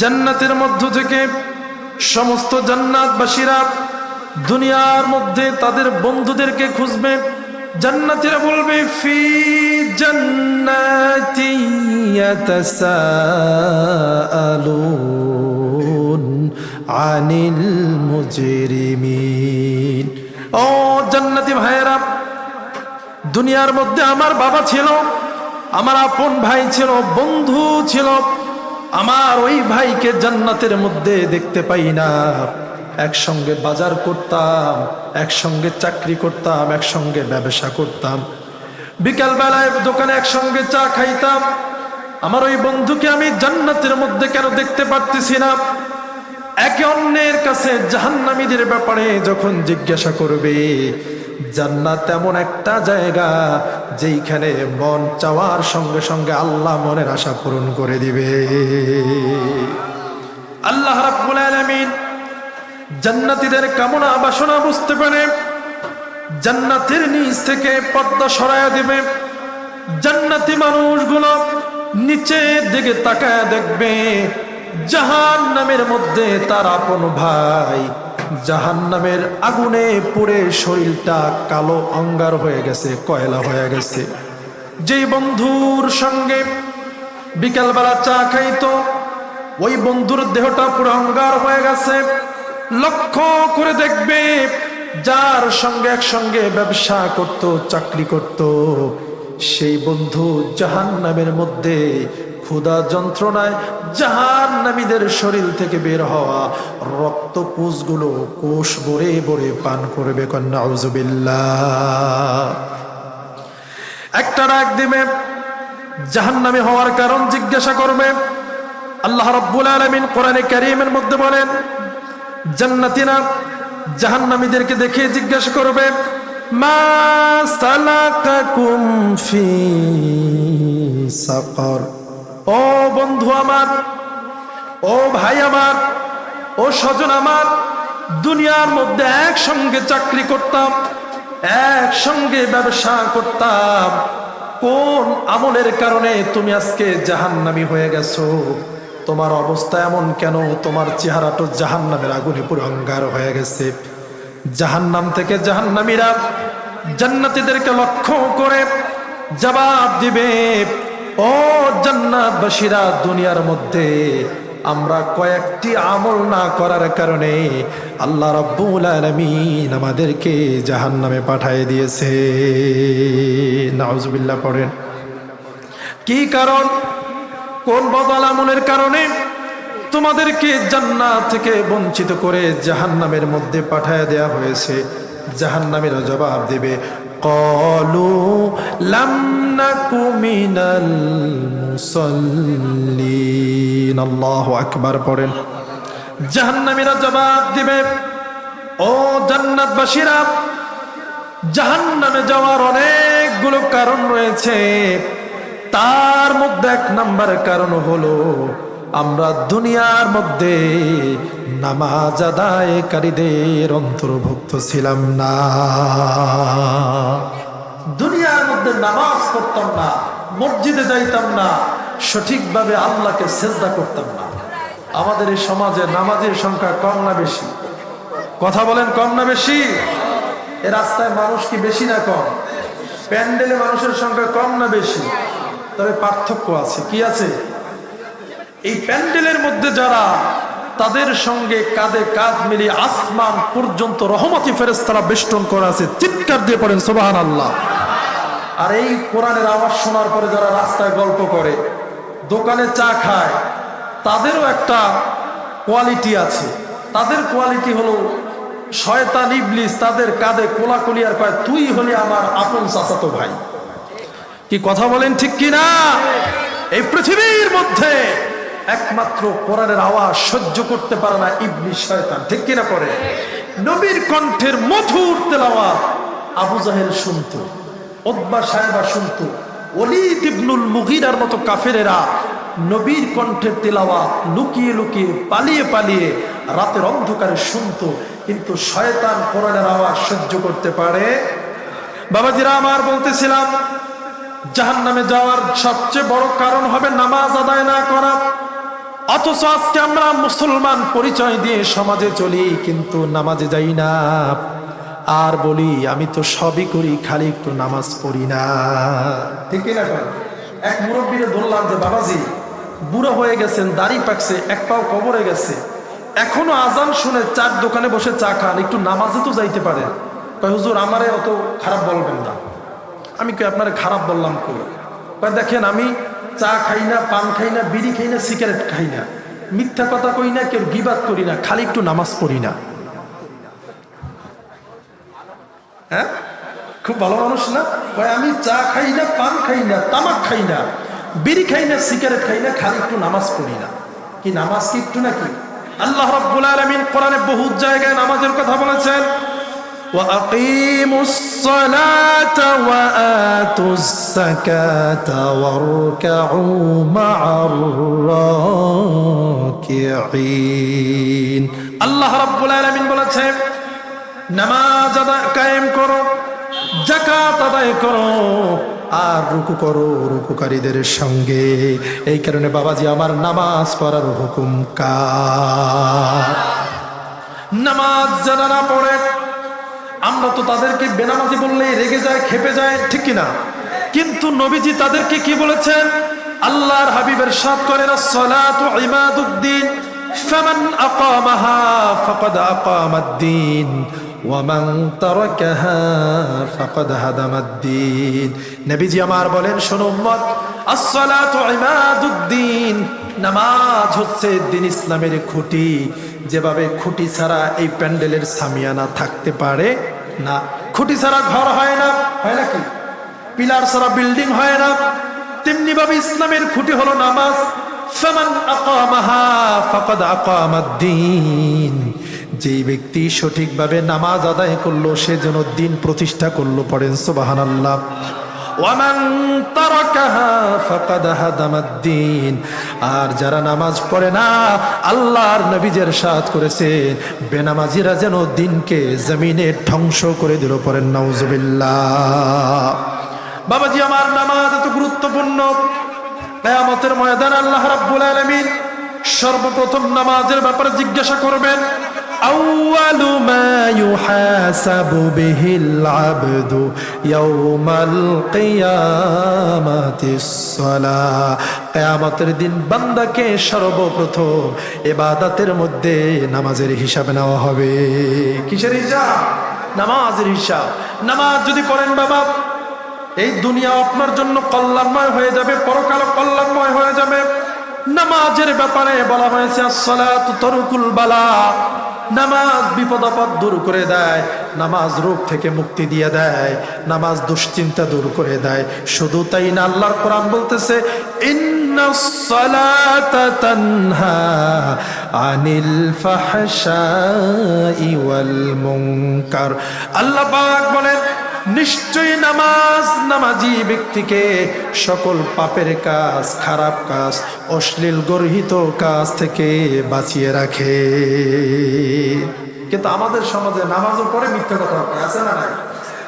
জান্নাতের মধ্য থেকে সমস্ত জান্নাতবাসীরা দুনিয়ার মধ্যে তাদের বন্ধুদেরকে খুঁজবে, জান্নাতীরা বলবে, ফি জান্নাতি ইয়াতাসাআলুন আনিল মুজরিমিন। ও জান্নাতি ভাইয়েরা, দুনিয়ার মধ্যে আমার বাবা ছিল, আমার আপন ভাই ছিল, বন্ধু ছিল আমার ওই ভাইকে জান্নাতের মধ্যে দেখতে পাই না। একসঙ্গে বাজার করতাম, একসঙ্গে চাকরি করতাম, একসঙ্গে ব্যবসা করতাম। বিকাল বেলায় দোকানে একসঙ্গে চা খাইতাম। আমার ওই বন্ধুকে আমি জান্নাতের মধ্যে কেন দেখতে পারতেছি না? একে অন্যের কাছে জাহান্নামীদের ব্যাপারে যখন জিজ্ঞাসা করবে জান্নাত এমন একটা জায়গা যেইখানে মন চাওয়ার সঙ্গে সঙ্গে আল্লাহ মনের আশা পূরণ করে দিবে। আল্লাহ রাব্বুল আলামিন জান্নাতীদের কামনা বাসনা বুঝতে পারে জান্নাতের নিচ থেকে পর্দা সরায়া দিবে। জান্নাতি মানুষগুলো নিচের দিকে তাকায় দেখবে জাহান নামের মধ্যে তার আপন ভাই জাহান নামের আগুনে পুড়ে শরীরটা কালো অঙ্গার হয়ে গেছে, কয়লা হয়ে গেছে। যেই বন্ধুর সঙ্গে বিকালবেলা চা খাইতো, ওই বন্ধুর দেহটা পুরো অঙ্গার হয়ে গেছে। লক্ষ্য করে দেখবে, যার সঙ্গে একসঙ্গে ব্যবসা করত, চাকরি করত, সেই বন্ধু জাহান নামের মধ্যে ক্ষুধা যন্ত্রণায় জাহান নামীদের শরীর থেকে বের হওয়া রক্ত কোষগুলো কোষ বরে বরে পান করবে কন্যা একটা ডাক দিবে, জাহান্নামী হওয়ার কারণ জিজ্ঞাসা করবে। আল্লাহ রব্বুল আলামিন কোরআনে কারীমের মধ্যে বলেন, জান্নাতীরা জাহান্নামীদেরকে দেখে জিজ্ঞাসা করবে, মা সালাকাকুম ফি সাকর? ও বন্ধু আমার, ও ভাই আমার, ও স্বজন আমার, দুনিয়ার মধ্যে একসঙ্গে চাকরি করতাম, একসঙ্গে ব্যবসা করতাম। কোন আমলের কারণে তুমি আজকে জাহান্নামী হয়ে গেছো? তোমার অবস্থা এমন কেন? তোমার চেহারাটা জাহান্নামের আগুনে পুরো অঙ্গার হয়ে গেছে। জাহান্নাম থেকে জাহান্নামীরা জান্নাতীদেরকে লক্ষ্য করে জবাব দিবে। ও জান্নাতবাসীরা দুনিয়ার মধ্যে, আমরা কয়েকটি আমল না করার কারণে আল্লাহ রাব্বুল আলামিন আমাদেরকে জাহান্নামে পাঠিয়ে দিয়েছে। নাউজুবিল্লাহ, পড়েন। কি কারণ? কোন বদল আমলের কারণে? তোমাদেরকে জান্নাত থেকে বঞ্চিত করে জাহান্নামের মধ্যে পাঠায় দেয়া হয়েছে। জাহান্নামের জবাব দেবে কলু লাম নাকু মিনাল মুসাল্লিন আল্লাহু আকবার পড়েন। জাহান্নামীরা জবাব দিবে, ও জান্নাতবাসীরা, জাহান্নামে যাওয়ার অনেকগুলো কারণ রয়েছে। তার মধ্যে এক নাম্বার কারণ হলো আমরা দুনিয়ার মধ্যে নামাজ আদায়কারীদের অন্তর্ভুক্ত ছিলাম না। দুনিয়ার মধ্যে নামাজ পড়তাম না, মসজিদে যাইতাম না, সঠিকভাবে আল্লাহকে সেজদা করতাম না। আমাদের এই সমাজে নামাজের সংখ্যা কম না বেশি? কথা বলেন কম না বেশি? এ রাস্তায় মানুষ কি বেশি না কম? প্যান্ডেলে মানুষের সংখ্যা কম না বেশি? তবে পার্থক্য আছে, কি আছে? এই প্যান্ডেলের মধ্যে যারা তাদের সঙ্গে কাঁধে কাঁধ মিলিয়ে আসমান পর্যন্ত রহমতি ফেরেস্তারা বেষ্টন করা আছে, চিৎকার দিয়ে পড়েন সোবাহান আল্লাহ আর এই কোরআনের আওয়াজ শোনার পরে যারা রাস্তায় গল্প করে, দোকানে চা খায়, তাদেরও একটা কোয়ালিটি আছে। তাদের কোয়ালিটি হলো, শয়তান, ইবলিস, তাদের কাঁধে কোলাকুলি আর কয়, তুই হলি আমার আপন চাচাতো ভাই। কি কথা বলেন ঠিক কি না এই পৃথিবীর মধ্যে একমাত্র কোরআনের আওয়াজ সহ্য করতে পারে না ইবলিস শয়তান। ঠিক কিনা করে নবীর কণ্ঠের মধুর তেলাওয়া আবু জাহেল শুনতো ওদবা সাহেবা শুনতো অলিদ ইবনুল মুগিরার মতো কাফেরেরা নবীর কণ্ঠের তেলাওয়া লুকিয়ে লুকিয়ে পালিয়ে পালিয়ে রাতের অন্ধকারে শুনতো, কিন্তু শয়তান কোরআনের আওয়াজ সহ্য করতে পারে বাবাজিরা, আমার বলতেছিলাম জাহান নামে যাওয়ার সবচেয়ে বড় কারণ হবে নামাজ আদায় না করা। অথচ আজকে আমরা মুসলমান পরিচয় দিয়ে সমাজে চলি, কিন্তু নামাজে যাই না। আর বলি, আমি তো সবই করি, খালি একটু নামাজ পড়ি না। ঠিক না এক মুরব্বীরে ধরলাম যে, বাবাজি, বুড়ো হয়ে গেছেন, দাড়ি পাকছে, এক পাও কবরে গেছে। এখনও আজান শুনে চার দোকানে বসে চা খান, একটু নামাজে তো যাইতে পারে। হুজুর, আমারে অত খারাপ বলবেন না। আমি কি আপনার খারাপ বললাম কই? দেখেন, আমি চা খাই না, পান খাই না, বিড়ি খাই না, সিগারেট খাই না। মিথ্যা কথা কই না, কেউ গিবাদ করি না, খালি একটু নামাজ পড়ি না। হ্যাঁ? খুব ভালো মানুষ না? ভাই, আমি চা খাই না, পান খাই না, তামাক খাই না, বিড়ি খাই না, সিগারেট খাই না, খালি একটু নামাজ পড়ি না। কি, নামাজ কি একটু নাকি? আল্লাহ রাব্বুল আলামিন কোরআনে বহুত জায়গায় নামাজের কথা বলেছেন। وأقيموا الصلاة وآتوا الزكاة واركعوا مع الراكعين আল্লাহ রাব্বুল আলামিন বলেছেন নামাজ আদায় কায়েম করো জাকাত আদায় করো আর রুকু করো রুকুকারীদের সঙ্গে এই কারণে বাবাজি আমার নামাজ পড়ার হুকুম কার নামাজ যারা না পড়ে আমরা তো তাদেরকে বেনামাজি বললে রেগে যায়, খেপে যায়, ঠিক কিনা? কিন্তু নবীজি তাদেরকে কি বলেছেন? আল্লাহর হাবিবের সাত সালাতু ইমাদুদ্দিন ওয়ামান তারাকাহা ফাকাদ হাদামাদ্দিন নবীজি আমার বলেন, শোনো উম্মত, আসসালাতু ইমাদুদ্দিন। নামাজ হচ্ছে দিন ইসলামের খুঁটি। যেভাবে খুঁটি ছাড়া এই প্যান্ডেলের সামিয়ানা থাকতে পারে না। খুঁটি ছাড়া ঘর হয় না, হয় নাকি? পিলার ছাড়া বিল্ডিং হয় না। তেমনি ভাবে ইসলামের খুঁটি হলো নামাজ। ফামান আকামাহা ফাকাদ আকামাদ্দিন। যেই ব্যক্তি সঠিকভাবে নামাজ আদায় করল, সে যেন দিন প্রতিষ্ঠা করল পড়েন, সুবহানাল্লাহ। আল্লাহ আর যারা নামাজ পড়ে না, আল্লাহর নবীজের সাথ করেছে। বেনামাজিরা যেন দিনকে জমিনে ধ্বংস করে দিল পড়েন, নাউজুবিল্লাহ। বাবাজি, আমার নামাজ এত গুরুত্বপূর্ণ। কেয়ামতের ময়দান আল্লাহ রাব্বুল আলামিন সর্বপ্রথম নামাজের ব্যাপারে জিজ্ঞাসা করবেন أول ما يحاسب به العبد يوم القيامة الصلاة কেয়ামতের দিন বান্দাকে সর্বপ্রথম এবাদাতের মধ্যে নামাজের হিসাব নেওয়া হবে কিসের হিসাব নামাজের হিসাব নামাজ যদি পড়েন বাবা এই দুনিয়া আপনার জন্য কল্যাণময় হয়ে যাবে পরকাল কল্যাণময় হয়ে যাবে নামাজের ব্যাপারে বলা হয়েছে তরকুল বালা। নামাজ বিপদ আপদ দূর করে দেয়, নামাজ রোগ থেকে মুক্তি দিয়ে দেয়, নামাজ দুশ্চিন্তা দূর করে দেয়। শুধু তাই না, আল্লাহর কোরআন বলতেছে আনিল আল্লাহ বলেন নিশ্চয়ই নামাজ নামাজি ব্যক্তিকে সকল পাপের কাজ, খারাপ কাজ, অশ্লীল গর্হিত কাজ থেকে বাঁচিয়ে রাখে। কিন্তু আমাদের সমাজে নামাজও পরে মিথ্যা কথা আছে না নাই?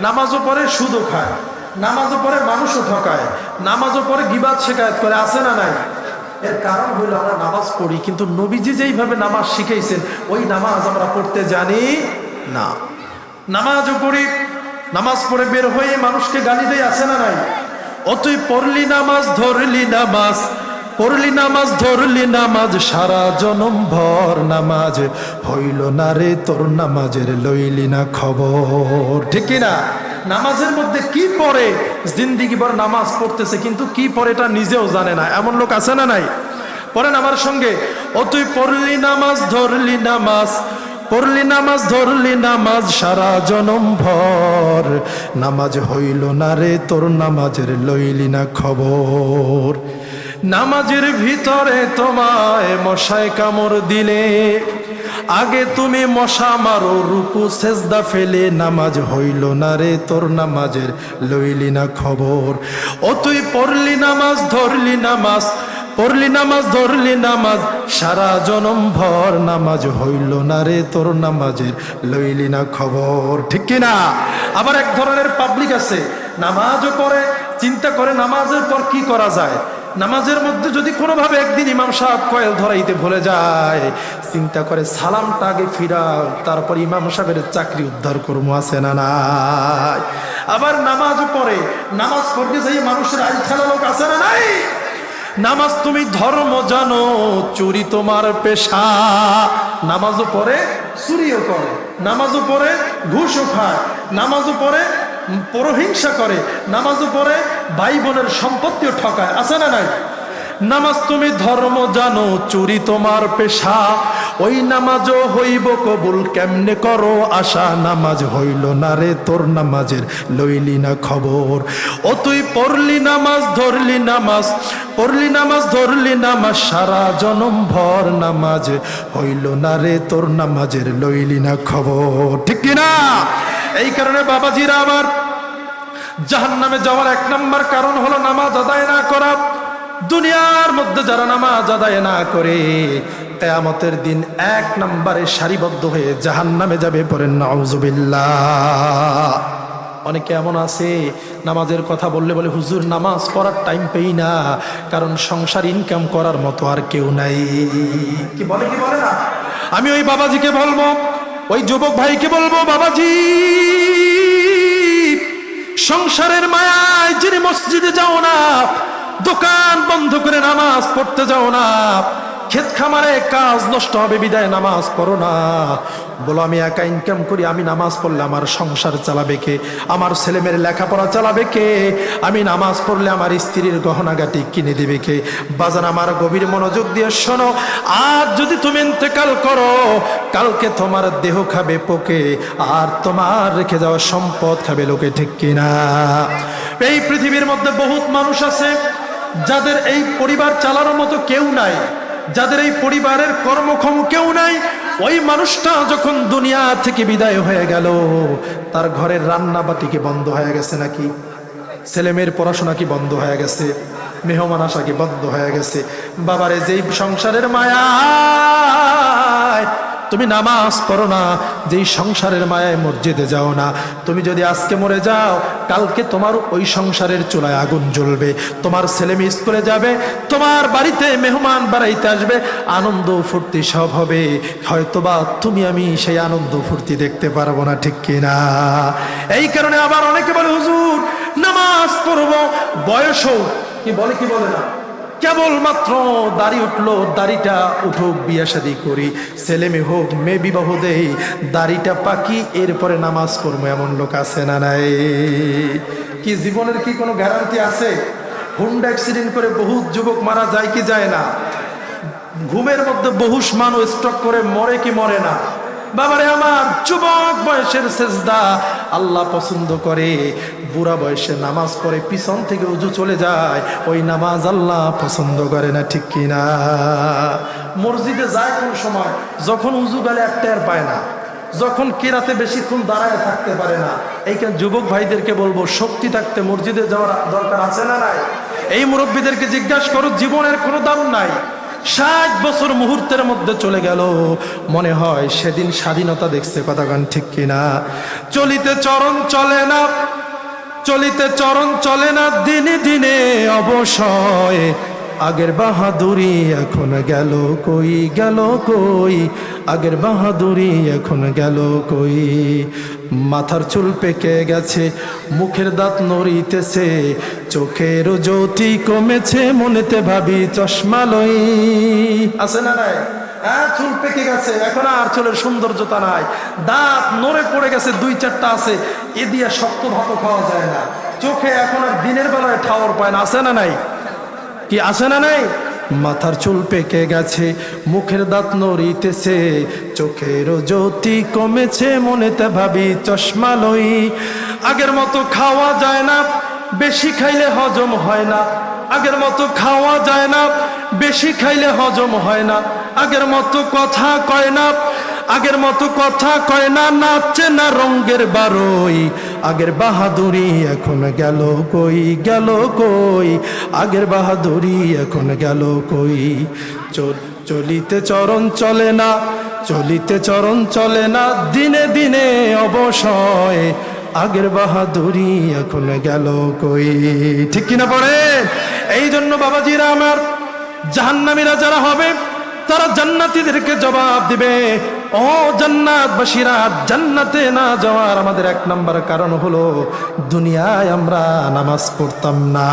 নামাজও পরে সুদও খায়, নামাজও পরে মানুষও ঠকায়, নামাজও পরে গিবাদ শেখায়ত করে, আছে না নাই? এর কারণ হইল আমরা নামাজ পড়ি, কিন্তু নবীজি যেইভাবে নামাজ শিখাইছেন, ওই নামাজ আমরা পড়তে জানি না। নামাজও পড়ি নামাজ পড়ে বের হয়ে মানুষকে গালি দেয় আছে না নাই? অতই পড়লি নামাজ, ধরলি নামাজ, পড়লি নামাজ, ধরলি নামাজ, সারা জনম ভর নামাজ, হইল না রে তোর নামাজের লইলি না খবর। ঠিক না? নামাজের মধ্যে কি পড়ে? জিন্দিগি ভর নামাজ পড়তেছে, কিন্তু কি পড়ে এটা নিজেও জানে না। এমন লোক আছে না নাই? পড়েন আমার সঙ্গে। অতই পড়লি নামাজ, ধরলি নামাজ পড়লি নামাজ, ধরলি নামাজ, সারা জনম ভর। নামাজ হইল না রে, তোর নামাজের লইলি না খবর। নামাজের ভিতরে তোমায় মশায় কামড় দিলে, আগে তুমি মশা মারো, রুকু, সেজদা ফেলে, নামাজ হইল না রে, তোর নামাজের লইলি না খবর। ও তুই পড়লি নামাজ, ধরলি নামাজ পড়লি নামাজ, ধরলি নামাজ, সারা জনম ভর নামাজ হইল না রে তোর নামাজের, লইলি না খবর, ঠিক কিনা আবার এক ধরনের পাবলিক আছে, নামাজও পড়ে, চিন্তা করে নামাজের পর কি করা যায়? নামাজের মধ্যে যদি কোনোভাবে একদিন ইমাম সাহেব কয়েল ধরাইতে ভুলে যায়, চিন্তা করে সালামটা আগে ফিরাও, তারপর ইমাম সাহেবের চাকরি উদ্ধার করব, আছে না আবার নামাজ পড়ে, নামাজ পড়তে যাই মানুষের আইন খেলা লোক আছে না নাই? নামাজ তুমি ধর্ম জানো, চুরি তোমার পেশা। নামাজও পড়ে, চুরিও করে। নামাজও পড়ে, ঘুষও খায়। নামাজও পড়ে, পরহিংসা করে। নামাজও পড়ে, ভাই বোনের সম্পত্তিও ঠকায়। আছে না নাই? নামাজ তুমি ধর্ম জানো, চুরি তোমার পেশা। ওই নামাজও হইব কবুল, কেমনে করো আশা? নামাজ হইল না রে তোর নামাজের, লইলি না খবর। ও তুই পড়লি নামাজ, ধরলি নামাজ, পড়লি নামাজ, ধরলি নামাজ, সারা জনম ভর নামাজ হইল না রে তোর নামাজের, লইলি না খবর। ঠিক কিনা? এই কারণে বাবাজিরা আমার জাহান নামে যাওয়ার এক নম্বর কারণ হলো নামাজ আদায় না করা। দুনিয়ার মধ্যে যারা নামাজ আদায় না করে, কেয়ামতের দিন এক নম্বরে সারিবদ্ধ হয়ে জাহান নামে যাবে পড়েন। নাউজুবিল্লাহ। অনেকে এমন আছে, নামাজের কথা বললে বলে, হুজুর, নামাজ পড়ার টাইম পেই না, কারণ সংসার ইনকাম করার মতো আর কেউ নাই। কি বলে কি বলে না? আমি ওই বাবাজিকে বলব, ওই যুবক ভাইকে বলব, বাবাজি, সংসারের মায়ায় যিনি মসজিদে যাও না দোকান বন্ধ করে নামাজ পড়তে যাও না। ক্ষেত খামারে কাজ নষ্ট হবে, বিদায় নামাজ পড়ো না। বলো, আমি একা ইনকাম করি, আমি নামাজ পড়লে আমার সংসার চালাবে কে? আমার ছেলে মেয়ের লেখাপড়া চালাবে কে? আমি নামাজ পড়লে আমার স্ত্রীর গহনাগাটি কিনে দেবে কে? বাজার আমার গভীর মনোযোগ দিয়ে শোনো। আজ যদি তুমি ইন্তেকাল করো, কালকে তোমার দেহ খাবে পোকে, আর তোমার রেখে যাওয়া সম্পদ খাবে লোকে, ঠিক কিনা? এই পৃথিবীর মধ্যে বহুত মানুষ আছে। যাদের এই পরিবার চালানোর মতো কেউ নাই, যাদের এই পরিবারের কর্মক্ষম কেউ নাই, ওই মানুষটা যখন দুনিয়া থেকে বিদায় হয়ে গেল, তার ঘরের রান্না বাটিকে বন্ধ হয়ে গেছে নাকি? ছেলে মেয়ের পড়াশোনা কি বন্ধ হয়ে গেছে? মেহমান আসা কি বন্ধ হয়ে গেছে? বাবারে, যেই সংসারের মায়া তুমি নামাজ পড়ো না, যেই সংসারের মায়ায় মসজিদে যাও না। তুমি যদি আজকে মরে যাও, কালকে তোমার ওই সংসারের চুলায় আগুন জ্বলবে। তোমার ছেলে মেয়ে স্কুলে যাবে, তোমার বাড়িতে মেহমান বাড়াইতে আসবে, আনন্দ ফুর্তি সব হবে। হয়তোবা তুমি, আমি সেই আনন্দ ফুর্তি দেখতে পারব না, ঠিক কিনা? এই কারণে আবার অনেকে বলে, হুজুর, নামাজ পড়ব বয়স হোক কি বলে কি বলে না? কেবলমাত্র দাড়ি উঠল, দাড়িটা উঠুক, বিয়া শাদি করি। ছেলে মেয়ে হোক, মেয়ে বিবাহ দেই, দাড়িটা পাকি, এরপরে নামাজ পড়ব, এমন লোক আছে না নাই? কি জীবনের কি কোনো গ্যারান্টি আছে? হুন্ডা অ্যাক্সিডেন্ট করে বহুত যুবক মারা যায় কি যায় না? ঘুমের মধ্যে বহুষ মানুষ স্টক করে মরে কি মরে না? বাবারে আমার যুবক বয়সের সেজদা আল্লাহ পছন্দ করে। বুড়া বয়সে নামাজ পড়ে পিছন থেকে উজু চলে যায়, ওই নামাজ আল্লাহ পছন্দ করে না, ঠিক কিনা মসজিদে যায় কোন সময়, যখন উজু গেলে একটা আর পায় না, যখন কেরাতে বেশিক্ষণ দাঁড়ায় থাকতে পারে না, এইখানে যুবক ভাইদেরকে বলব, শক্তি থাকতে মসজিদে যাওয়ার দরকার আছে না নাই? এই মুরব্বীদেরকে জিজ্ঞাসা করো, জীবনের কোনো দাম নাই। ষাট বছর মুহূর্তের মধ্যে চলে গেল, মনে হয় সেদিন স্বাধীনতা দেখছে কথাগান ঠিক কিনা চলিতে চরণ চলে না। চলিতে চরণ চলে না দিনে দিনে অবসয়। আগের বাহাদুরি এখন গেল কই গেল কই? আগের বাহাদুরি এখন গেল কই? মাথার চুল পেকে গেছে, মুখের দাঁত নড়িতেছে, চোখের জ্যোতি কমেছে মনেতে ভাবি চশমা লই। আছে না নাই? হ্যাঁ চুল পেকে গেছে। এখন আর চুলের সৌন্দর্যতা নাই। দাঁত নড়ে পড়ে গেছে, দুই চারটা আছে। এ দিয়ে শক্ত ভাত খাওয়া যায় না। চোখে এখন আর দিনের বেলায় ঠাওয়ার পায় না। আছে না নাই? কি আছে না নাই? মাথার চুল পেকে গেছে, মুখের দাঁত নড়িতেছে। চোখের জ্যোতি কমেছে মনেতে ভাবি, চশমা লই। আগের মতো খাওয়া যায় না, বেশি খাইলে হজম হয় না। আগের মতো খাওয়া যায় না, বেশি খাইলে হজম হয় না। আগের মতো কথা কয় না, আগের মতো কথা কয় না নাচে না রঙ্গের বারোই। আগের বাহাদুরি এখন গেল কই গেল কই? আগের বাহাদুরি এখন গেল কই? চল, চলিতে চরণ চলে না, চলিতে চরণ চলে না, দিনে দিনে অবসয়। আগের বাহাদুরি এখন গেল কই? ঠিক কিনা পড়ে? এই জন্য বাবাজিরা আমার জাহান্নামীরা যারা হবে তারা জান্নাতিদেরকে জবাব দিবে। ও জান্নাত বাসীরা জান্নাতে না যাওয়ার আমাদের এক নাম্বার কারণ হলো, দুনিয়ায় আমরা নামাজ পড়তাম না।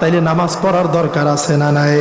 তাইলে নামাজ পড়ার দরকার আছে না নাই?